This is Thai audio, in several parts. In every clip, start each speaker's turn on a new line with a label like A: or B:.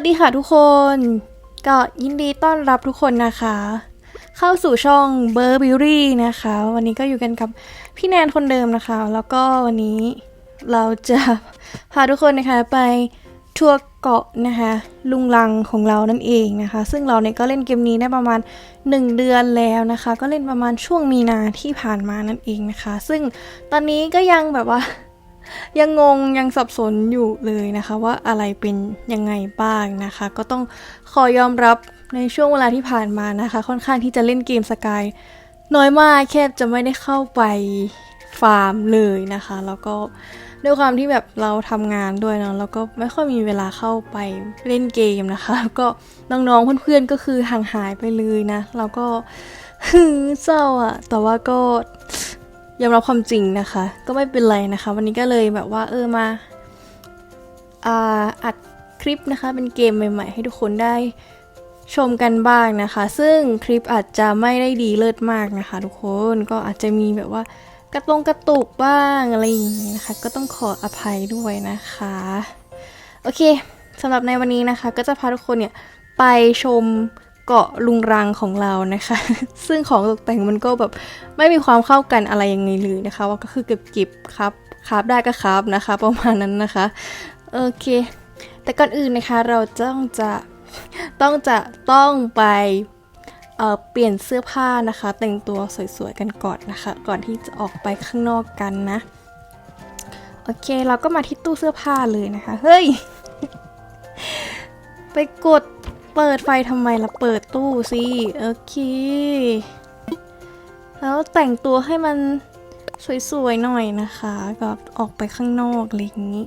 A: วัสดีค่ะทุกคน ก็ยินดีต้อนรับทุกคนนะคะ เข้าสู่ช่องเบอร์บิวรี่นะคะ วันนี้ก็อยู่กันกับพี่แนนคนเดิมนะคะ แล้วก็วันนี้เราจะพาทุกคนนะคะไปทัวร์เกาะนะคะ ลุงลังของเรานั่นเองนะคะ ซึ่งเราเนี่ยก็เล่นเกมนี้ได้ประมาณ 1 เดือนแล้วนะคะ ก็เล่นประมาณช่วงมีนาที่ผ่านมานั่นเองนะคะ ซึ่งตอนนี้ก็ยังแบบว่า ยังงงยังสับสนอยู่เลยนะคะว่าอะไรเป็นยังไงบ้างนะคะ ก็ต้องขอยอมรับในช่วงเวลาที่ผ่านมานะคะ ค่อนข้างที่จะเล่นเกมสกายน้อยมากแค่จะไม่ได้เข้าไปฟาร์มเลยนะคะ แล้วก็ด้วยความที่แบบเราทำงานด้วยเนาะแล้วก็ไม่ค่อยมีเวลาเข้าไปเล่นเกมนะคะ แล้วก็น้องๆเพื่อนๆก็คือห่างหายไปเลยนะ แล้วก็เศร้าอะแต่ว่าก็ ยอมรับความจริงนะคะ ก็ไม่เป็นไรนะคะ วันนี้ก็เลยแบบว่าเออมาอาอัดคลิปนะคะ เป็นเกมใหม่ ๆ ให้ทุกคนได้ชมกันบ้างนะคะ ซึ่งคลิปอาจจะไม่ได้ดีเลิศมากนะคะ ทุกคนก็อาจจะมีแบบว่ากระตรงกระตุกบ้างอะไรอย่างนี้นะคะ ก็ต้องขออภัยด้วยนะคะ โอเคสำหรับในวันนี้นะคะ ก็จะพาทุกคนเนี่ยไปชม เกาะลุงรังของเรานะคะ ซึ่งของตกแต่งมันก็แบบไม่มีความเข้ากันอะไรยังไงเลยนะคะ ว่าก็คือเก็บกิบครับครับได้ก็ครับนะคะ ประมาณนั้นนะคะ โอเค แต่ก่อนอื่นนะคะเราต้องจะต้องจะต้องไปเเปลี่ยนเสื้อผ้านะคะ แต่งตัวสวยๆกันก่อนนะคะ ก่อนที่จะออกไปข้างนอกกันนะ โอเคเราก็มาที่ตู้เสื้อผ้าเลยนะคะ เฮ้ย ไปกด เปิดไฟทำไมล่ะ เปิดตู้สิโอเค แล้วแต่งตัวให้มันสวยๆหน่อยนะคะก็ออกไปข้างนอกอะไรอย่างนี้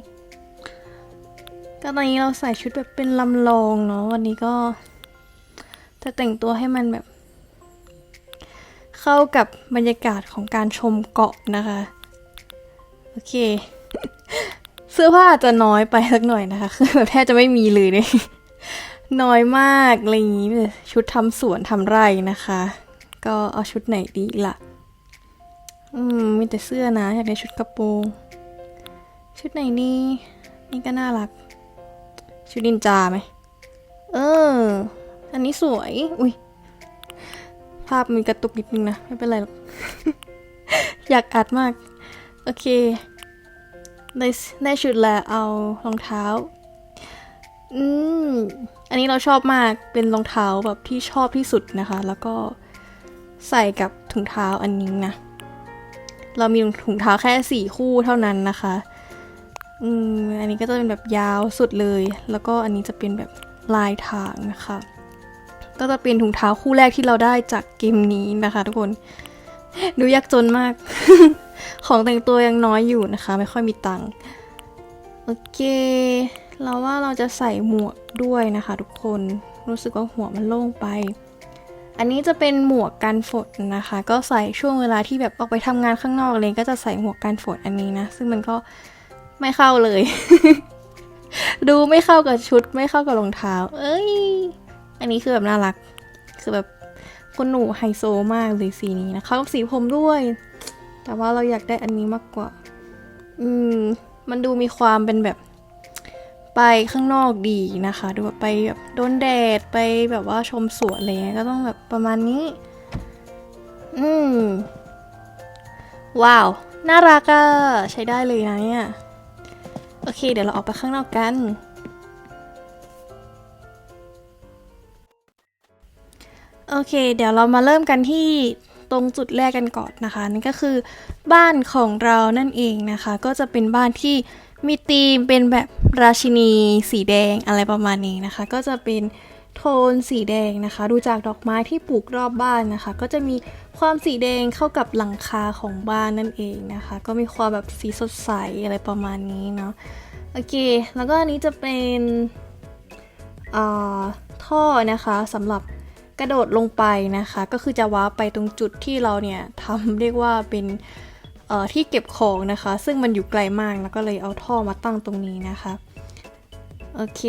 A: ก็ตอนนี้เราใส่ชุดแบบเป็นลำลองเนาะวันนี้ก็ จะแต่งตัวให้มันแบบ เข้ากับบรรยากาศของการชมเกาะนะคะ โอเค เสื้อผ้าอาจจะน้อยไปสักหน่อยนะคะ คือแบบแทบจะไม่มีเลยเนี่ย น้อยมากอะไรอย่างนี้ชุดทำสวนทำไร่นะคะ ก็เอาชุดไหนดีล่ะ อืม มีแต่เสื้อนะ อยากได้ชุดกระโปรงชุดไหนนี่นี่ก็น่ารัก ชุดนินจาไหม เออ อันนี้สวย อุ้ยภาพมีกระตุกนิดนึงนะ ไม่เป็นไรหรอก อยากอัดมาก โอเค ได้ได้ชุดแล้วเอารองเท้า อืมอันนี้เราชอบมากเป็นรองเท้าแบบที่ชอบที่สุดนะคะ แล้วก็ใส่กับถุงเท้าอันนี้นะ เรามีถุงเท้าแค่สี่คู่เท่านั้นนะคะอืมอันนี้ก็จะเป็นแบบยาวสุดเลย แล้วก็อันนี้จะเป็นแบบลายทางนะคะ ก็จะเป็นถุงเท้าคู่แรกที่เราได้จากเกมนี้นะคะ ทุกคน ดูยากจนมาก ของแต่งตัวยังน้อยอยู่นะคะ ไม่ค่อยมีตังค์ โอเค เราว่าเราจะใส่หมวกด้วยนะคะทุกคนรู้สึกว่าหัวมันโล่งไป อันนี้จะเป็นหมวกกันฝนนะคะ ก็ใส่ช่วงเวลาที่แบบออกไปทำงานข้างนอกเลยก็จะใส่หมวกกันฝนอันนี้นะ ซึ่งมันก็ไม่เข้าเลย ดูไม่เข้ากับชุด ไม่เข้ากับรองเท้า เอ้ย อันนี้คือแบบน่ารัก คือแบบคนหนูไฮโซมากเลยสีนี้นะเข้ากับสีผมด้วย แต่ว่าเราอยากได้อันนี้มากกว่า อืม มันดูมีความเป็นแบบ ไปข้างนอกดีนะคะดูแบบไปแบบโดนแดดไปแบบว่าชมสวนอะไรเงี้ยก็ต้องแบบประมาณนี้ อืมว้าว น่ารักอะใช้ได้เลยนะเนี่ย โอเค เดี๋ยวเราออกไปข้างนอกกัน โอเค เดี๋ยวเรามาเริ่มกันที่ตรงจุดแรกกันก่อนนะคะ นั่นก็คือบ้านของเรานั่นเองนะคะ ก็จะเป็นบ้านที่ มีธีมเป็นแบบราชินีสีแดงอะไรประมาณนี้นะคะ ก็จะเป็นโทนสีแดงนะคะ ดูจากดอกไม้ที่ปลูกรอบบ้านนะคะ ก็จะมีความสีแดงเข้ากับหลังคาของบ้านนั่นเองนะคะ ก็มีความแบบสีสดใสอะไรประมาณนี้เนาะโอเค แล้วก็อันนี้จะเป็นอ่าท่อนะคะสำหรับกระโดดลงไปนะคะ ก็คือจะว้าไปตรงจุดที่เราเนี่ยทำเรียกว่าเป็น ที่เก็บของนะคะ ซึ่งมันอยู่ไกลมากแล้วก็เลยเอาท่อมาตั้งตรงนี้นะคะ โอเค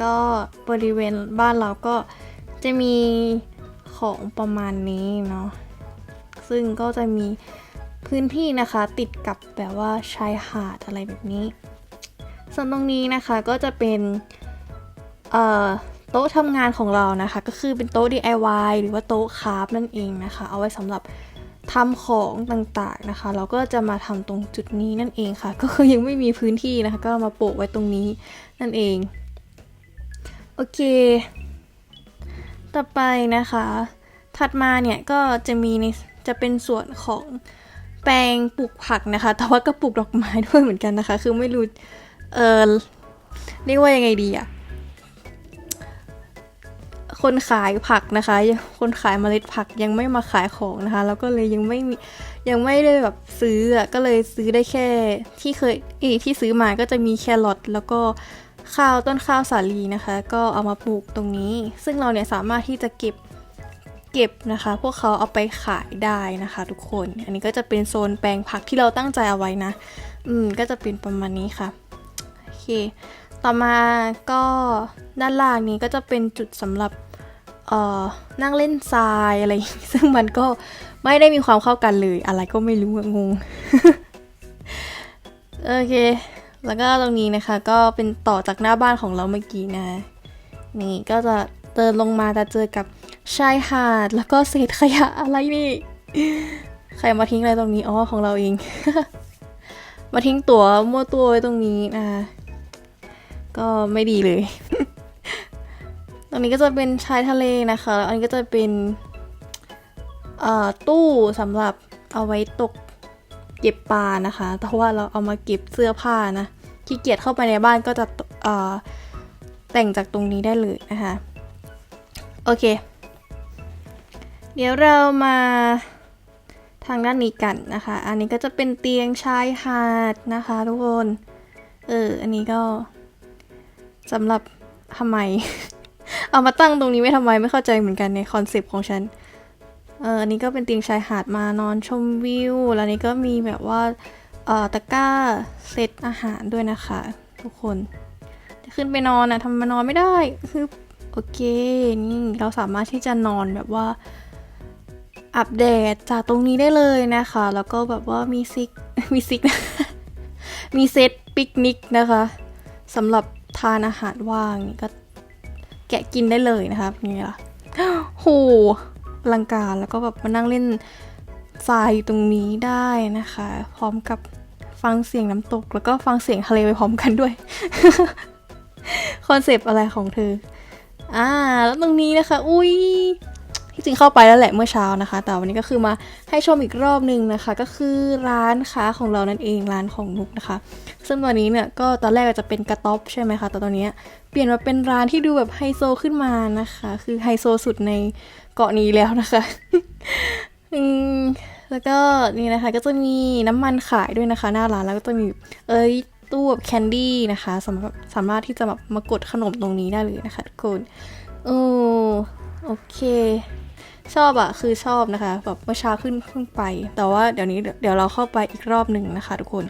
A: ก็บริเวณบ้านเราก็จะมีของประมาณนี้เนาะ ซึ่งก็จะมีพื้นที่นะคะติดกับแบบว่าชายหาดอะไรแบบนี้ ส่วนตรงนี้นะคะก็จะเป็นโต๊ะทำงานของเรานะคะ ก็คือเป็นโต๊ะ DIY หรือว่าโต๊ะคราฟนั่นเองนะคะ เอาไว้สำหรับ ทำของต่างๆนะคะ เราก็จะมาทำตรงจุดนี้นั่นเองค่ะ ก็คือยังไม่มีพื้นที่นะคะ ก็มาโปะไว้ตรงนี้นั่นเอง โอเค ต่อไปนะคะ ถัดมาเนี่ยก็จะมีในจะเป็นส่วนของแปลงปลูกผักนะคะ แต่ว่าก็ปลูกดอกไม้ด้วยเหมือนกันนะคะ คือไม่รู้ เออเรียกว่ายังไงดีอะ คนขายผักนะคะ คนขายเมล็ดผักยังไม่มาขายของนะคะ แล้วก็เลยยังไม่มียังไม่ได้แบบซื้ออะก็เลยซื้อได้แค่ที่เคยเอที่ซื้อมาก็จะมีแครอทแล้วก็ข้าวต้นข้าวสาลีนะคะ ก็เอามาปลูกตรงนี้ ซึ่งเราเนี่ยสามารถที่จะเก็บเก็บนะคะ พวกเขาเอาไปขายได้นะคะ ทุกคน อันนี้ก็จะเป็นโซนแปลงผักที่เราตั้งใจเอาไว้นะ อืมก็จะเป็นประมาณนี้ค่ะโอเค ต่อมาก็ด้านล่างนี้ก็จะเป็นจุดสำหรับ เอ่อนั่งเล่นทรายอะไรซึ่งมันก็ไม่ได้มีความเข้ากันเลย อะไรก็ไม่รู้งงโอเค แล้วก็ตรงนี้นะคะ ก็เป็นต่อจากหน้าบ้านของเราเมื่อกี้นะ นี่ก็จะเดินลงมาจะเจอกับชายหาด แล้วก็เศษขยะอะไรนี่ใครมาทิ้งอะไรตรงนี้อ๋อของเราเอง มาทิ้งตั๋วมั่วตัวไว้ตรงนี้นะก็ไม่ดีเลย รงนี้ก็จะเป็นชายทะเลนะคะแล้วอันนี้ก็จะเป็นตู้สำหรับเอาไว้ตกเก็บปลานะคะ แต่ว่าเราเอามาเก็บเสื้อผ้านะขี้เกียจเข้าไปในบ้านก็จะแต่งจากตรงนี้ได้เลยนะคะโอเค เดี๋ยวเรามาทางด้านนี้กันนะคะ อันนี้ก็จะเป็นเตียงชายหาดนะคะทุกคน เออ อันนี้ก็สำหรับทำไม เอามาตั้งตรงนี้ไม่ทำไมไม่เข้าใจเหมือนกันในคอนเซปต์ของฉัน เอออันนี้ก็เป็นเตียงชายหาดมานอนชมวิว แล้วนี้ก็มีแบบว่าเอ่อตะกร้าเซตอาหารด้วยนะคะ ทุกคนจะขึ้นไปนอนอะทำไมานอนไม่ได้คือโอเค นี่เราสามารถที่จะนอนแบบว่าอัปเดตจากตรงนี้ได้เลยนะคะ แล้วก็แบบว่ามีซิก มีซิก มีเซตปิกนิกนะคะสำหรับทานอาหารว่างนี่ก็ แกะกินได้เลยนะคะนี่ล่ะโหอลังการแล้วก็แบบมานั่งเล่นทรายตรงนี้ได้นะคะ พร้อมกับฟังเสียงน้ำตก แล้วก็ฟังเสียงทะเลไปพร้อมกันด้วยคอนเซปต์อะไรของเธอ อ่า แล้วตรงนี้นะคะ อุ้ย ที่จริงเข้าไปแล้วแหละเมื่อเช้านะคะ แต่วันนี้ก็คือมาให้ชมอีกรอบหนึ่งนะคะ ก็คือร้านค้าของเรานั่นเองร้านของนุกนะคะ ซึ่งตอนนี้เนี่ยก็ตอนแรกจะเป็นกระต๊อบใช่ไหมคะแต่ตอนนี้เปลี่ยนมาเป็นร้านที่ดูแบบไฮโซขึ้นมานะคะ คือไฮโซสุดในเกาะนี้แล้วนะคะอืมแล้วก็นี่นะคะก็จะมีน้ำมันขายด้วยนะคะ หน้าร้านแล้วก็จะมีเอ้ยตู้แบบแคนดี้นะคะสำหรับสามารถที่จะแบบมากดขนมตรงนี้ได้เลยนะคะทุกคนโอ้โอเค ชอบอะคือชอบนะคะแบบเมื่อเช้าขึ้นขึ้นไป แต่ว่าเดี๋ยวนี้เดี๋ยวเราเข้าไปอีกรอบหนึ่งนะคะ ทุกคน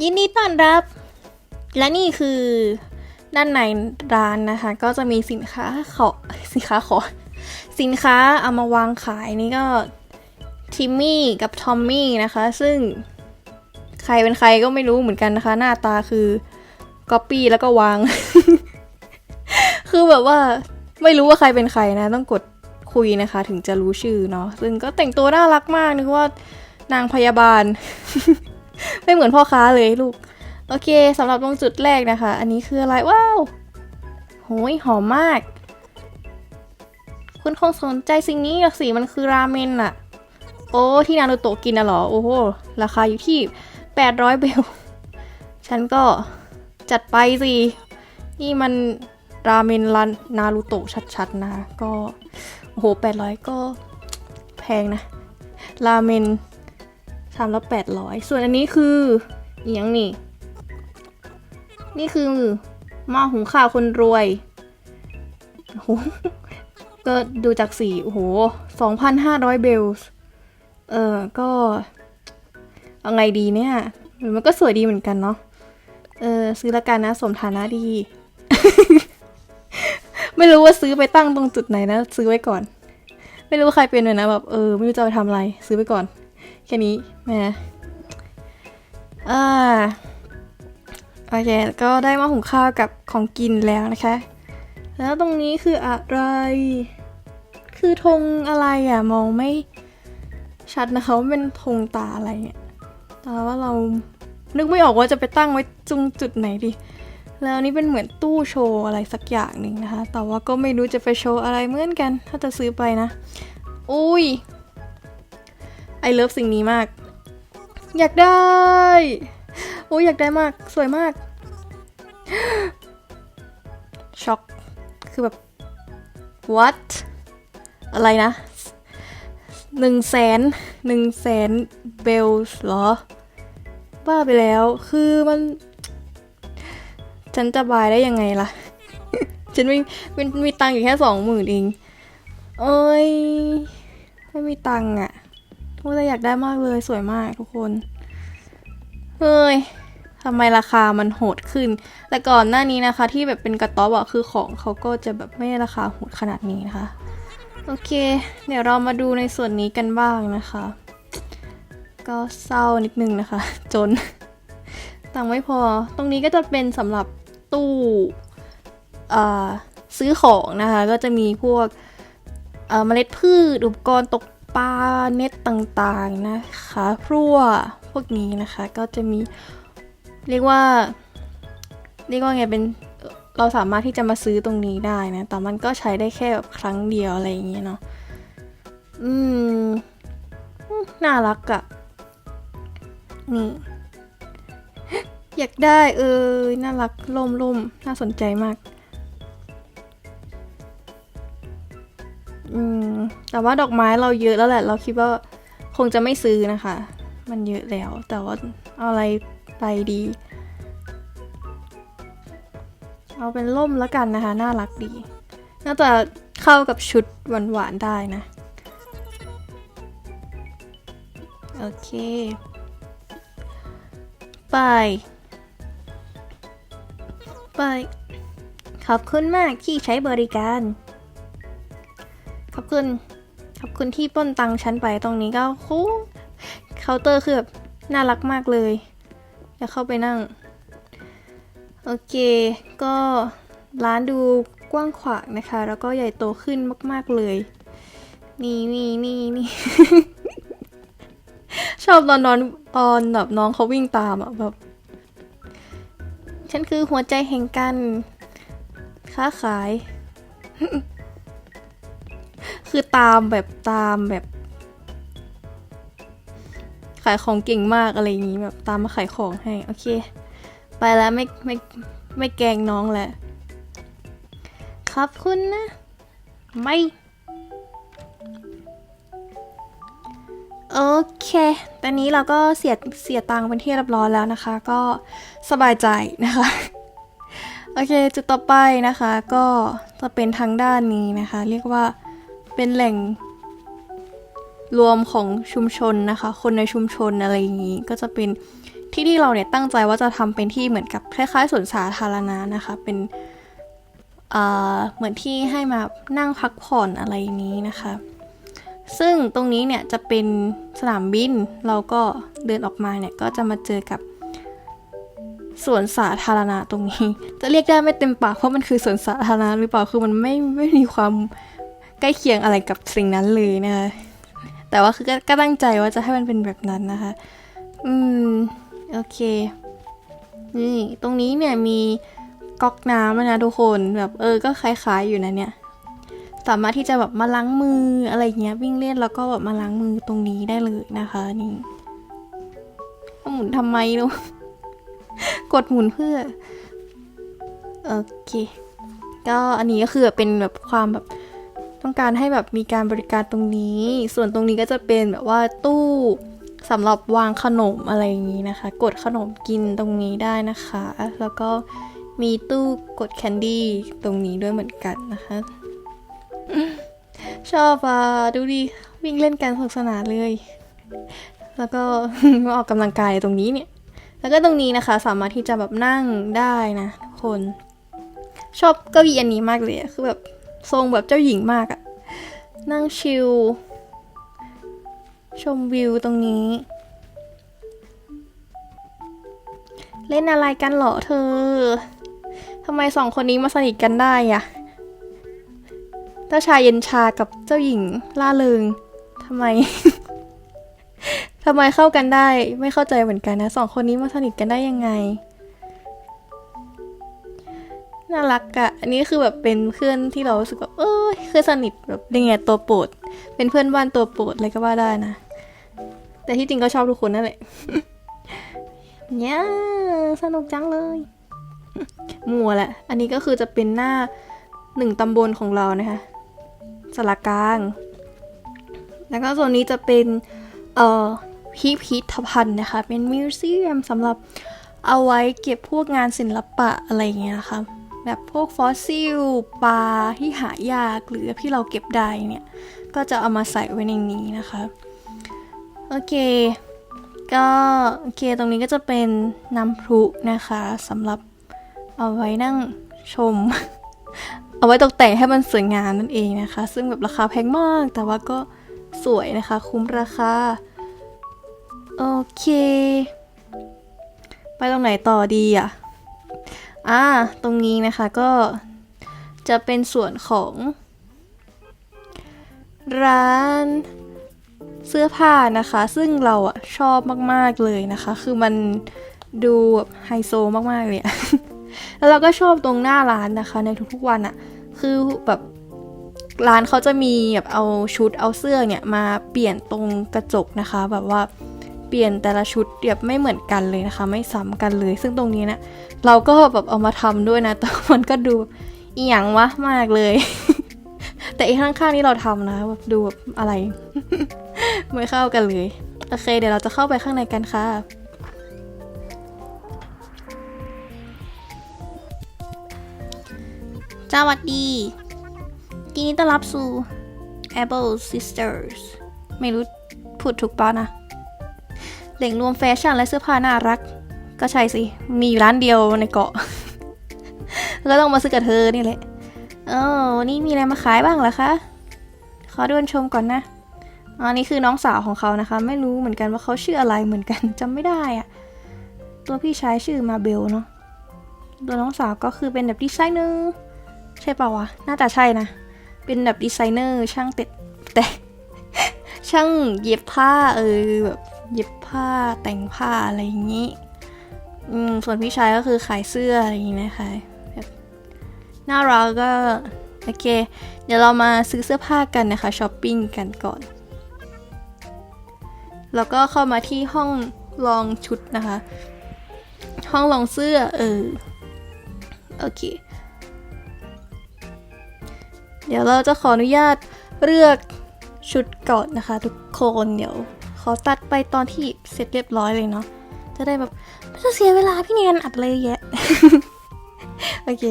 A: ยินดีต้อนรับ และนี่คือด้านในร้านนะคะ ก็จะมีสินค้าขอสินค้าขอ สินค้าเอามาวางขายนี่ก็ทิมมี่กับทอมมี่นะคะ ซึ่งใครเป็นใครก็ไม่รู้เหมือนกันนะคะ หน้าตาคือก๊อปปี้แล้วก็วาง คือแบบว่าไม่รู้ว่าใครเป็นใครนะ ต้องกดคุยนะคะ ถึงจะรู้ชื่อเนาะซึ่งก็แต่งตัวน่ารักมากนึกว่านางพยาบาล ไม่เหมือนพ่อค้าเลยลูก โอเคสำหรับตรงจุดแรกนะคะ อันนี้คืออะไรว้าวโหยหอมมาก คุณคงสนใจสิ่งนี้หรอกสิมันคือราเมนอะโอ้ ที่นารูโตะกินอะเหรอ โอ้โห ราคาอยู่ที่ 800 เบล ฉันก็จัดไปสิ นี่มัน ราเมนร้านนารูโตะชัดๆนะคะก็โอ้โห800ก็แพงนะ ราเมนชามละ800ส่วนอันนี้คืออหยังนี่ นี่คือหม้อหุงข้าวคนรวยโอ้โหก็ดูจากสีโอ้โห2,500เบลส์เออก็เอาไงดีเนี่ย มันก็สวยดีเหมือนกันเนาะ เออ ซื้อละกันนะ สมฐานะดี ไม่รู้ว่าซื้อไปตั้งตรงจุดไหนนะ ซื้อไว้ก่อน ไม่รู้ใครเป็นเลยนะแบบเออไม่รู้จะไปทำอะไร ซื้อไปก่อน แค่นี้แมอ่าโอเคก็ได้มาหุงข้าวกับของกินแล้วนะคะ แล้วตรงนี้คืออะไร คือธงอะไรอะ มองไม่ชัดนะคะว่าเป็นธงตาอะไรเนี่ยแต่ว่าเรานึกไม่ออกว่าจะไปตั้งไว้ตรงจุดไหนดี แล้วนนี่เป็นเหมือนตู้โชว์อะไรสักอย่างหนึ่งนะคะ แต่ว่าก็ไม่รู้จะไปโชว์อะไรเหมือนกัน ถ้าจะซื้อไปนะ อุ้ยไอเลิฟสิ่งนี้มาก อยากได้โอ้ยอยากได้มาก สวยมาก ช็อก คือแบบ what อะไรนะหนึ่งแสนหนึ่งแสนเบลส์เหรอ บ้าไปแล้ว คือมัน ฉันจะบายได้ยังไงล่ะ ฉันมีมีมีตังค์อยู่แค่สองหมื่นเอง เอ้ย ไม่มีตังค์อะว่าแต่อยากได้มากเลยสวยมากทุกคน เฮ้ยทำไมราคามันโหดขึ้น แต่ก่อนหน้านี้นะคะ ที่แบบเป็นกระต๊อบอะคือของเขาก็จะแบบไม่ราคาโหดขนาดนี้นะคะ โอเค เดี๋ยวเรามาดูในส่วนนี้กันบ้างนะคะ ก็เศร้านิดนึงนะคะ จน ตังค์ไม่พอ ตรงนี้ก็จะเป็นสำหรับ ตู้ซื้อของนะคะ ก็จะมีพวกเอ่อเมล็ดพืชอุปกรณ์ตกปลาเน็ตต่างๆนะคะพรั่วพวกนี้นะคะ ก็จะมีเรียกว่าเรียกว่าไงเป็นเราสามารถที่จะมาซื้อตรงนี้ได้นะ แต่มันก็ใช้ได้แค่แบบครั้งเดียวอะไรอย่างเงี้ยเนาะ อืม น่ารักอะนี่ อยากได้เออน่ารักล่มล่มน่าสนใจมาก อืม แต่ว่าดอกไม้เราเยอะแล้วแหละ เราคิดว่าคงจะไม่ซื้อนะคะ มันเยอะแล้ว แต่ว่าเอาอะไรไปดี เอาเป็นล่มแล้วกันนะคะ น่ารักดี น่าจะเข้ากับชุดหวานๆได้นะ โอเค ไป ไป ขอบคุณมากที่ใช้บริการ ขอบคุณ ขอบคุณที่ป้นตังค์ฉันไปตรงนี้ก็โหเคาน์เตอร์คือแบบน่ารักมากเลยอยากเข้าไปนั่ง โอเค ก็ร้านดูกว้างขวางนะคะ แล้วก็ใหญ่โตขึ้นมาก ๆ เลย นี่นี่นี่นี่ชอบตอนนอนตอนแบบน้องเขาวิ่งตามอะแบบ ฉันคือหัวใจแห่งการค้าขาย คือตามแบบตามแบบ ขายของเก่งมากอะไรอย่างนี้แบบตามมาขายของให้ โอเค ไปแล้วไม่ไม่ไม่แกงน้องแหละขอบคุณนะ ไม่ โอเค ตอนนี้เราก็เสียเสียตังค์เป็นที่เรียบร้อยแล้วนะคะ ก็สบายใจนะคะ โอเค จุดต่อไปนะคะ ก็จะเป็นทางด้านนี้นะคะ เรียกว่าเป็นแหล่งรวมของชุมชนนะคะ คนในชุมชนอะไรอย่างนี้ ก็จะเป็นที่ที่เราเนี่ยตั้งใจว่าจะทำเป็นที่เหมือนกับคล้ายๆสวนสาธารณะนะคะ เป็นเหมือนที่ให้มานั่งพักผ่อนอะไรนี้นะคะ ซึ่งตรงนี้เนี่ยจะเป็นสนามบิน เราก็เดินออกมาเนี่ยก็จะมาเจอกับสวนสาธารณะตรงนี้ จะเรียกได้ไม่เต็มปากเพราะมันคือสวนสาธารณะหรือเปล่าคือมันไม่ไม่มีความใกล้เคียงอะไรกับสิ่งนั้นเลยนะคะแต่ว่าคือก็ตั้งใจว่าจะให้มันเป็นแบบนั้นนะคะ อืม โอเค นี่ ตรงนี้เนี่ยมีก๊อกน้ำนะทุกคนแบบเออ ก็คล้ายๆอยู่นะเนี่ย สามารถที่จะแบบมาล้างมืออะไรเงี้ยวิ่งเล่นแล้วก็แบบมาล้างมือตรงนี้ได้เลยนะคะนี่หมุนทำไมเนาะกดหมุนเพื่อโอเค ก็อันนี้ก็คือเป็นแบบความแบบต้องการให้แบบมีการบริการตรงนี้ ส่วนตรงนี้ก็จะเป็นแบบว่าตู้สำหรับวางขนมอะไรอย่างนี้นะคะ กดขนมกินตรงนี้ได้นะคะ แล้วก็มีตู้กดแคนดี้ตรงนี้ด้วยเหมือนกันนะคะ ชอบอะดูดิ วิ่งเล่นกันสนุกสนานเลย แล้วก็ มาออกกำลังกายตรงนี้เนี่ย แล้วก็ตรงนี้นะคะ สามารถที่จะแบบนั่งได้นะทุกคน ชอบเก้าอี้อันนี้มากเลยคือแบบทรงแบบเจ้าหญิงมากอะนั่งชิลชมวิวตรงนี้ เล่นอะไรกันเหรอเธอทำไมสองคนนี้มาสนิทกันได้อะ เจ้าชายเย็นชากับเจ้าหญิงล่าเริงทำไม ทำไมเข้ากันได้ ไม่เข้าใจเหมือนกันนะสองคนนี้มาสนิทกันได้ยังไง น่ารักอะอันนี้คือแบบเป็นเพื่อนที่เรารู้สึกแบบเอ้ยคือสนิทแบบยังไงตัวโปรด เป็นเพื่อนบ้านตัวโปรดอะไรก็ว่าได้นะ แต่ที่จริงก็ชอบทุกคนนั่นแหละเนี่ยสนุกจังเลยมัวแหละ อันนี้ก็คือจะเป็นหน้าหนึ่งตำบลของเรานะคะ สารกลาง แล้วก็โซนนี้จะเป็นเอ่อพิพิธภัณฑ์นะคะ เป็นมิวเซียมสำหรับเอาไว้เก็บพวกงานศิลปะอะไรเงี้ยนะคะแบบพวกฟอสซิลปลาที่หายากหรือที่เราเก็บได้เนี่ย ก็จะเอามาใส่ไว้ในนี้นะคะ โอเค ก็โอเคตรงนี้ก็จะเป็นน้ำพุนะคะสำหรับเอาไว้นั่งชม เอาไว้ตกแต่งให้มันสวยงามนั่นเองนะคะ ซึ่งแบบราคาแพงมาก แต่ว่าก็สวยนะคะ คุ้มราคา โอเค ไปตรงไหนต่อดีอะ อ่า ตรงนี้นะคะก็จะเป็นส่วนของ ร้านเสื้อผ้านะคะ ซึ่งเราอะชอบมาก ๆ เลยนะคะ คือมันดูแบบไฮโซมาก ๆ เลยอะ แล้วเราก็ชอบตรงหน้าร้านนะคะ ในทุกๆวันอะคือแบบร้านเขาจะมีแบบเอาชุดเอาเสื้อเนี่ยมาเปลี่ยนตรงกระจกนะคะ แบบว่าเปลี่ยนแต่ละชุดแบบไม่เหมือนกันเลยนะคะ ไม่ซ้ำกันเลย ซึ่งตรงนี้เนะเราก็แบบเอามาทำด้วยนะแต่มันก็ดูอีหยังวะมากเลย แต่อีกข้างๆนี่เราทำนะแบบดูแบบอะไร ไม่เข้ากันเลย โอเค เดี๋ยวเราจะเข้าไปข้างในกันค่ะ สวัสดียินดีต้อนรับสู่ Apple Sisters ไม่รู้พูดถูกป่ะนะแหล่งรวมแฟชั่นและเสื้อผ้าน่ารัก ก็ใช่สิ มีอยู่ร้านเดียวในเกาะ ก็ต้องมาซื้อกับเธอนี่แหละเออวันนี้มีอะไรมาขายบ้างล่ะคะ ขอดวนชมก่อนนะอันนี้คือน้องสาวของเขานะคะ ไม่รู้เหมือนกันว่าเขาชื่ออะไรเหมือนกันจำไม่ได้อะตัวพี่ชายชื่อมาเบลเนาะตัวน้องสาวก็คือเป็นแบบดีไซเนอร์ ใช่ป่าวะ น่าจะใช่นะ เป็นแบบดีไซเนอร์ช่างเต็ดแต่ ช่างเย็บผ้าเออแบบเย็บผ้าแต่งผ้าอะไรอย่างนี้ อืม ส่วนพี่ชายก็คือขายเสื้ออะไรอย่างนี้นะคะแบบน่ารักก็โอเค เดี๋ยวเรามาซื้อเสื้อผ้ากันนะคะช้อปปิ้งกันก่อน แล้วก็เข้ามาที่ห้องลองชุดนะคะ ห้องลองเสื้อเออโอเค เดี๋ยวเราจะขออนุญาตเลือกชุดก่อนนะคะ ทุกคนเดี๋ยวขอตัดไปตอนที่เสร็จเรียบร้อยเลยเนาะจะได้แบบไม่ต้องเสียเวลาพี่เนียนอัดเลยแยะโอเค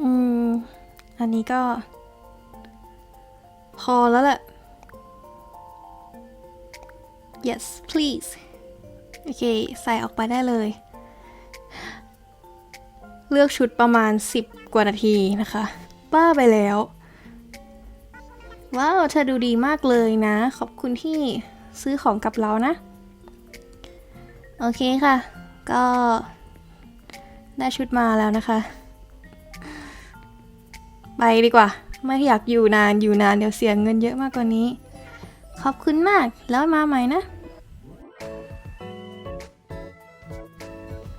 A: อืมอันนี้ก็ พอแล้วแหละ yes please โอเค ใส่ออกไปได้เลย เลือกชุดประมาณ 10 กว่านาทีนะคะบ้าไปแล้ว ว้าว เธอดูดีมากเลยนะ ขอบคุณที่ซื้อของกับเรานะ โอเคค่ะ ก็ได้ชุดมาแล้วนะคะ ไปดีกว่า ไม่อยากอยู่นานอยู่นานเดี๋ยวเสียเงินเยอะมากกว่านี้ ขอบคุณมากแล้วมาใหม่นะ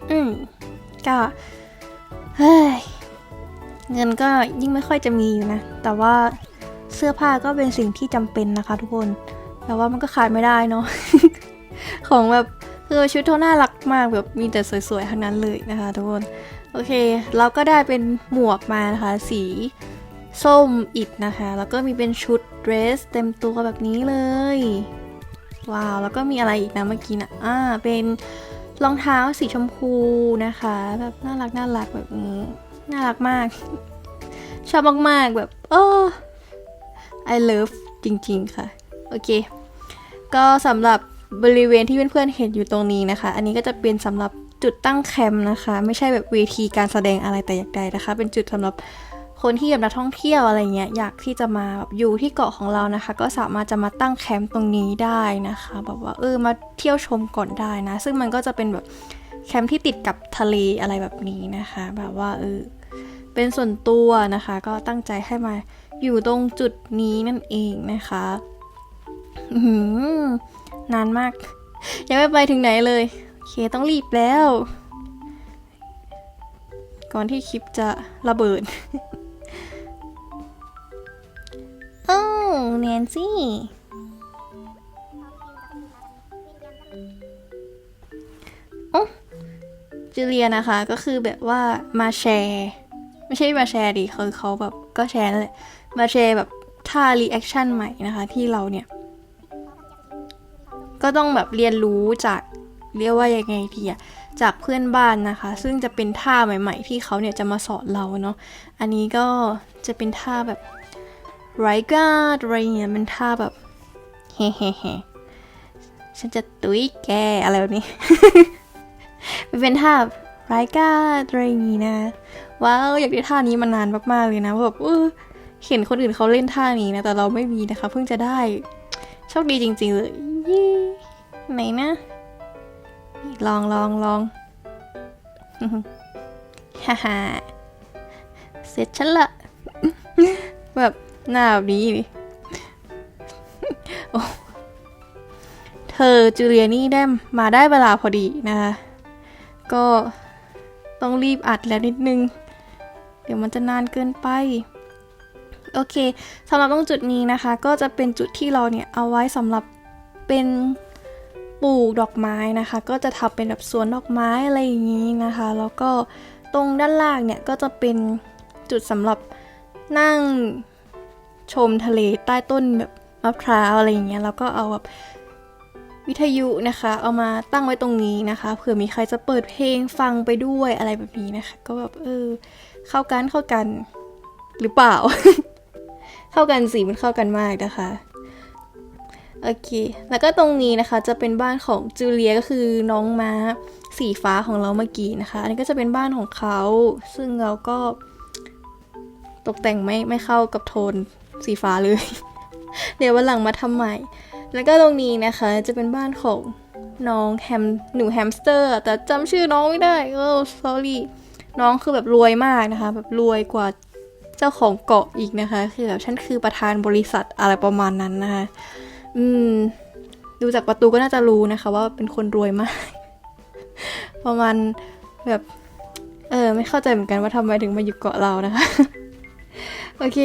A: อืมก็ เฮ้ย เงินก็ยิ่งไม่ค่อยจะมีอยู่นะ แต่ว่าเสื้อผ้าก็เป็นสิ่งที่จำเป็นนะคะ ทุกคน แต่ว่ามันก็ขาดไม่ได้เนาะ ของแบบคือชุดเขาน่ารักมากแบบมีแต่สวยๆ ทั้งนั้นเลยนะคะทุกคน โอเค เราก็ได้เป็นหมวกมานะคะ สีส้มอิดนะคะ แล้วก็มีเป็นชุดเดรสเต็มตัวแบบนี้เลย ว้าว แล้วก็มีอะไรอีกนะเมื่อกี้นะอ่า เป็น รองเท้าสีชมพูนะคะแบบน่ารักน่ารักแบบนี้น่ารักมาก ชอบมากๆแบบโอ้ I love จริง ๆ ค่ะ โอเค ก็สำหรับบริเวณที่เพื่อนๆเห็นอยู่ตรงนี้นะคะ อันนี้ก็จะเป็นสำหรับจุดตั้งแคมป์นะคะ ไม่ใช่แบบเวทีการแสดงอะไรแต่อย่างใดนะคะ เป็นจุดสำหรับ คนที่แบบนักท่องเที่ยวอะไรเงี้ยอยากที่จะมาแบบอยู่ที่เกาะของเรานะคะ ก็สามารถจะมาตั้งแคมป์ตรงนี้ได้นะคะแบบว่าเออมาเที่ยวชมก่อนได้นะ ซึ่งมันก็จะเป็นแบบแคมป์ที่ติดกับทะเลอะไรแบบนี้นะคะ แบบว่าเออเป็นส่วนตัวนะคะ ก็ตั้งใจให้มาอยู่ตรงจุดนี้นั่นเองนะคะนานมาก ยังไม่ไปถึงไหนเลยโอเคต้องรีบแล้ว ก่อนที่คลิปจะระเบิด โอ้แนนซี่ โอ้จูเลียนะคะก็คือแบบว่ามาแชร์ ไม่ใช่มาแชร์ดิคือเขาแบบก็แชร์นั่นแหละ มาแชร์แบบท่ารีแอคชั่นใหม่นะคะ ที่เราเนี่ย ก็ต้องแบบเรียนรู้จากเรียกว่ายังไงดีอะจากเพื่อนบ้านนะคะ ซึ่งจะเป็นท่าใหม่ ๆ ที่เขาเนี่ยจะมาสอนเราเนาะอันนี้ก็จะเป็นท่าแบบ ไรการ์ดอะไรเงี้ยเป็นท่าแบบเฮ้เฮ้เฮ้ฉันจะตุ้ยแกอะไรแบบนี้ มันเป็นท่าไรการ์ดอะไรอย่างงี้นะว้าวอยากได้ท่านี้มานานมากๆเลยนะแบบเออเห็นคนอื่นเขาเล่นท่านี้นะ แต่เราไม่มีนะคะ เพิ่งจะได้โชคดีจริง ๆ เลยเย้ไหนนะลองลองลองฮ่าฮ่าเสร็จฉันละแบบ หน้าแบบนี้โอ้เธอจูเลียนี่ได้มาได้เวลาพอดีนะคะ ก็ต้องรีบอัดแล้วนิดนึง เดี๋ยวมันจะนานเกินไปโอเคสำหรับตรงจุดนี้นะคะ ก็จะเป็นจุดที่เราเนี่ยเอาไว้สำหรับเป็นปลูกดอกไม้นะคะ ก็จะทำเป็นแบบสวนดอกไม้อะไรอย่างนี้นะคะ แล้วก็ตรงด้านล่างเนี่ยก็จะเป็นจุดสำหรับนั่ง ชมทะเลใต้ต้นแบบมะพร้าวอะไรอย่างเงี้ยแล้วก็เอาแบบวิทยุนะคะ เอามาตั้งไว้ตรงนี้นะคะเผื่อมีใครจะเปิดเพลงฟังไปด้วยอะไรแบบนี้นะคะ ก็แบบเออ เข้ากันเข้ากัน หรือเปล่า เข้ากันสิมันเข้ากันมากนะคะโอเค แล้วก็ตรงนี้นะคะจะเป็นบ้านของจูเลียก็คือน้องม้าสีฟ้าของเราเมื่อกี้นะคะ อันนี้ก็จะเป็นบ้านของเขา ซึ่งเราก็ตกแต่งไม่ไม่เข้ากับโทน สีฟ้าเลย เดี๋ยววันหลังมาทำใหม่ แล้วก็ตรงนี้นะคะจะเป็นบ้านของน้องแฮมหนูแฮมสเตอร์ แต่จำชื่อน้องไม่ได้โอ้ sorry น้องคือแบบรวยมากนะคะ แบบรวยกว่าเจ้าของเกาะอีกนะคะ คือแบบฉันคือประธานบริษัทอะไรประมาณนั้นนะคะอืม ดูจากประตูก็น่าจะรู้นะคะ ว่าเป็นคนรวยมาก ประมาณแบบ เออ ไม่เข้าใจเหมือนกันว่าทำไมถึงมาอยู่เกาะเรานะคะ โอเค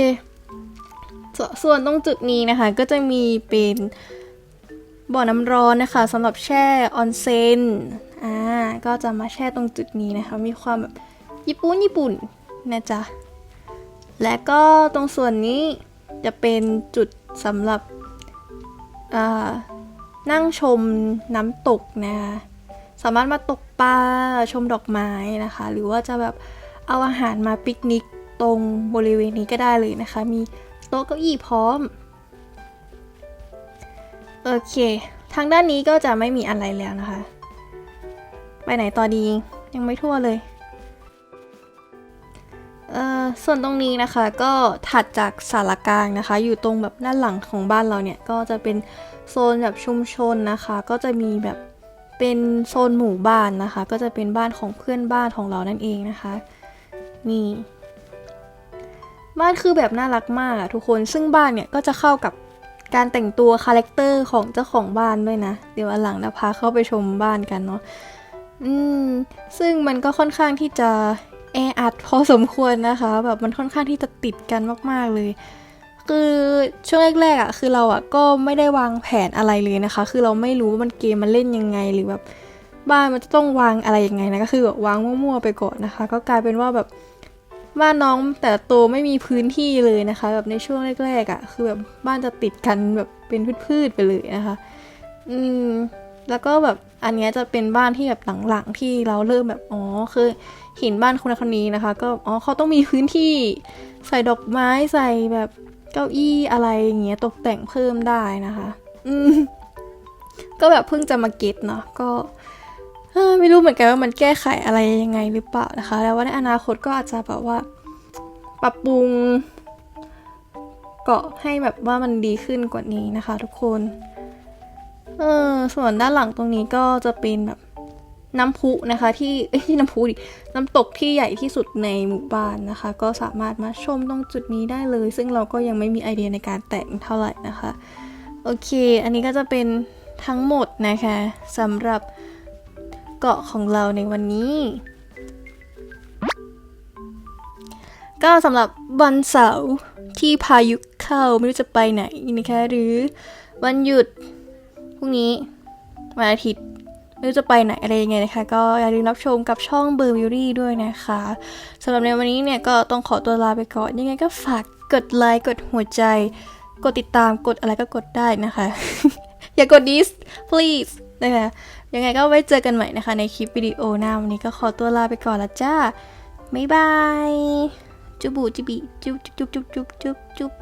A: ส่วนตรงจุดนี้นะคะ ก็จะมีเป็นบ่อน้ำร้อนนะคะสำหรับแช่ออนเซนอ่าก็จะมาแช่ตรงจุดนี้นะคะ มีความแบบญี่ปุ่นญี่ปุ่นนะจ๊ะและก็ตรงส่วนนี้จะเป็นจุดสำหรับนั่งชมน้ำตกนะคะสามารถมาตกปลาชมดอกไม้นะคะ หรือว่าจะแบบเอาอาหารมาปิกนิกตรงบริเวณนี้ก็ได้เลยนะคะ มี โต๊ะเก้าอี้พร้อม โอเค ทางด้านนี้ก็จะไม่มีอะไรแล้วนะคะ ไปไหนต่อดียังไม่ทั่วเลยเอ่อส่วนตรงนี้นะคะก็ถัดจากสารกลางนะคะ อยู่ตรงแบบด้านหลังของบ้านเราเนี่ย ก็จะเป็นโซนแบบชุมชนนะคะ ก็จะมีแบบเป็นโซนหมู่บ้านนะคะ ก็จะเป็นบ้านของเพื่อนบ้านของเรานั่นเองนะคะนี่ บ้านคือแบบน่ารักมากทุกคนซึ่งบ้านเนี่ยก็จะเข้ากับการแต่งตัวคาแรคเตอร์ของเจ้าของบ้านด้วยนะ เดี๋ยววันหลังนะพาเข้าไปชมบ้านกันเนาะอืมซึ่งมันก็ค่อนข้างที่จะแออัดพอสมควรนะคะ แบบมันค่อนข้างที่จะติดกันมาก ๆ เลย คือช่วงแรกๆอะคือเราอะก็ไม่ได้วางแผนอะไรเลยนะคะ คือเราไม่รู้ว่ามันเกมมันเล่นยังไงหรือแบบบ้านมันจะต้องวางอะไรยังไงนะก็คือแบบวางมั่วๆไปก่อนนะคะ ก็กลายเป็นว่าแบบ บ้านน้องแต่ละตัวไม่มีพื้นที่เลยนะคะ แบบในช่วงแรกๆอะ คือแบบบ้านจะติดกันแบบเป็นพืชๆไปเลยนะคะ อืม แล้วก็แบบอันนี้จะเป็นบ้านที่แบบหลังๆที่เราเริ่มแบบอ๋อคือเห็นบ้านคนคนนี้นะคะ ก็อ๋อเขาต้องมีพื้นที่ใส่ดอกไม้ใส่แบบเก้าอี้อะไรอย่างเงี้ยตกแต่งเพิ่มได้นะคะ อืมก็แบบเพิ่งจะมาเก็ตเนาะก็ ไม่รู้เหมือนกันว่ามันแก้ไขอะไรยังไงหรือเปล่านะคะ แล้วว่าในอนาคตก็อาจจะแบบว่า ปรับปรุง เกาะให้แบบว่ามันดีขึ้นกว่านี้นะคะ ทุกคน เออส่วนด้านหลังตรงนี้ก็จะเป็นแบบน้ำพุนะคะ ที่ที่น้ำพุดิน้ำตกที่ใหญ่ที่สุดในหมู่บ้านนะคะ ก็สามารถมาชมตรงจุดนี้ได้เลย ซึ่งเราก็ยังไม่มีไอเดียในการแต่งเท่าไหร่นะคะ โอเค อันนี้ก็จะเป็นทั้งหมดนะคะสำหรับ เกาะของเราในวันนี้ ก็สำหรับวันเสาร์ที่พายุเข้าไม่รู้จะไปไหนนะคะ หรือวันหยุดพรุ่งนี้วันอาทิตย์ไม่รู้จะไปไหนอะไรยังไงนะคะ ก็อย่าลืมรับชมกับช่องเบอร์วิวรี่ด้วยนะคะสำหรับในวันนี้เนี่ยก็ต้องขอตัวลาไปก่อน ยังไงก็ฝากกดไลค์กดหัวใจ กดติดตามกดอะไรก็กดได้นะคะ อย่ากด dis please นะคะ ยังไงก็ไว้เจอกันใหม่นะคะ ในคลิปวิดีโอหน้าวันนี้ก็ขอตัวลาไปก่อนละจ้าบ๊ายบายจุบูจิบิจุบจุบจุบจุบจุบจุบ